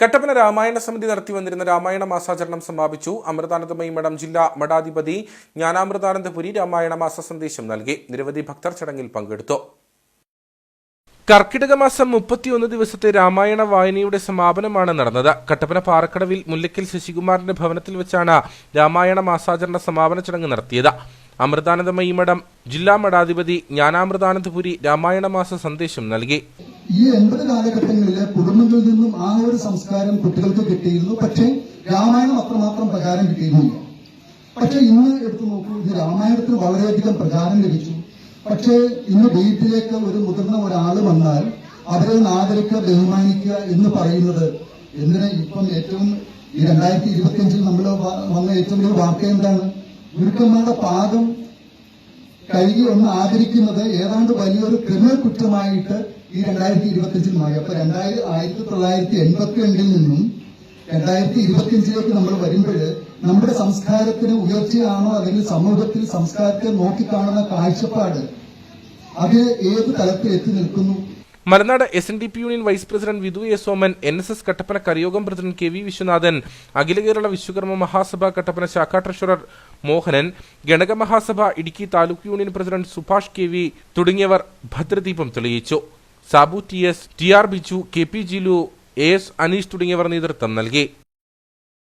കട്ടപ്പന രാമായണ സമിതി നടത്തി വന്നിരുന്ന രാമായണ മാസാചരണം സമാപിച്ചു. അമൃതാനന്ദമയി മഠം ജില്ലാ മഠാധിപതി ജ്ഞാനാമൃതാനന്ദപുരി രാമായണ മാസ സന്ദേശം നൽകി. നിരവധി ഭക്തർ ചടങ്ങിൽ പങ്കെടുത്തു. കർക്കിടക മാസം മുപ്പത്തിയൊന്ന് ദിവസത്തെ രാമായണ വായനയുടെ സമാപനമാണ് നടന്നത്. കട്ടപ്പന പാറക്കടവിൽ മുല്ലക്കൽ ശശികുമാറിന്റെ ഭവനത്തിൽ വെച്ചാണ് രാമായണ മാസാചരണ സമാപന ചടങ്ങ് നടത്തിയത്. അമൃതാനന്ദമയി മഠം ജില്ലാ മഠാധിപതി ജ്ഞാനാമൃതാനന്ദപുരി രാമായണ മാസ സന്ദേശം നൽകി. ഈ എൺപത് കാലഘട്ടങ്ങളിലെ കുടുംബങ്ങളിൽ നിന്നും ആ ഒരു സംസ്കാരം കുട്ടികൾക്ക് കിട്ടിയിരുന്നു. പക്ഷേ രാമായണം അത്രമാത്രം പ്രചാരം കിട്ടിയിരുന്നില്ല പക്ഷെ ഇന്ന് എടുത്തു നോക്കൂ ഇത് രാമായണത്തിന് വളരെയധികം പ്രചാരം ലഭിച്ചു. പക്ഷേ ഇന്ന് വീട്ടിലേക്ക് ഒരു മുതിർന്ന ഒരാൾ വന്നാൽ അവരെ ആദരിക്കുക ബഹുമാനിക്കുക എന്ന് പറയുന്നത് എന്തിനെ ഇപ്പം ഏറ്റവും ഈ രണ്ടായിരത്തി ഇരുപത്തിയഞ്ചിൽ നമ്മൾ വന്ന ഏറ്റവും വലിയ വാർത്ത എന്താണ്? ഗുരുക്കന്മാരുടെ പാദം കഴുകി ഒന്ന് ആദരിക്കുന്നത് ഏതാണ്ട് വലിയൊരു ക്രിമിനൽ കുറ്റമായിട്ട് ഈ രണ്ടായിരത്തി ഇരുപത്തിയഞ്ചിൽ മാറി. അപ്പൊ രണ്ടായിരത്തി ആയിരത്തി തൊള്ളായിരത്തി എൺപത്തി രണ്ടിൽ നിന്നും രണ്ടായിരത്തി ഇരുപത്തിയഞ്ചിലേക്ക് നമ്മൾ വരുമ്പോൾ നമ്മുടെ സംസ്കാരത്തിന് ഉയർച്ചയാണോ അല്ലെങ്കിൽ സമൂഹത്തിൽ സംസ്കാരത്തെ നോക്കിക്കാണുന്ന കാഴ്ചപ്പാട് അത് ഏത് തലത്തിൽ എത്തി നിൽക്കുന്നു? Malanad S N D P union vice president Vidhu A Soman N S S Kattappana കരയോഗം president K V Viswanathan Akhila Kerala Vishwakarma Mahasabha Kattappana ശാഖാ treasurer Mohanan Ganaka Mahasabha Idukki taluk union president Subhash K V തുടങ്ങിയവർ ഭദ്രദീപം തെളിയിച്ചു. Sabu T S T R Biju K P Jilu A S Aneesh തുടങ്ങിയവർ നേതൃത്വം നൽകി.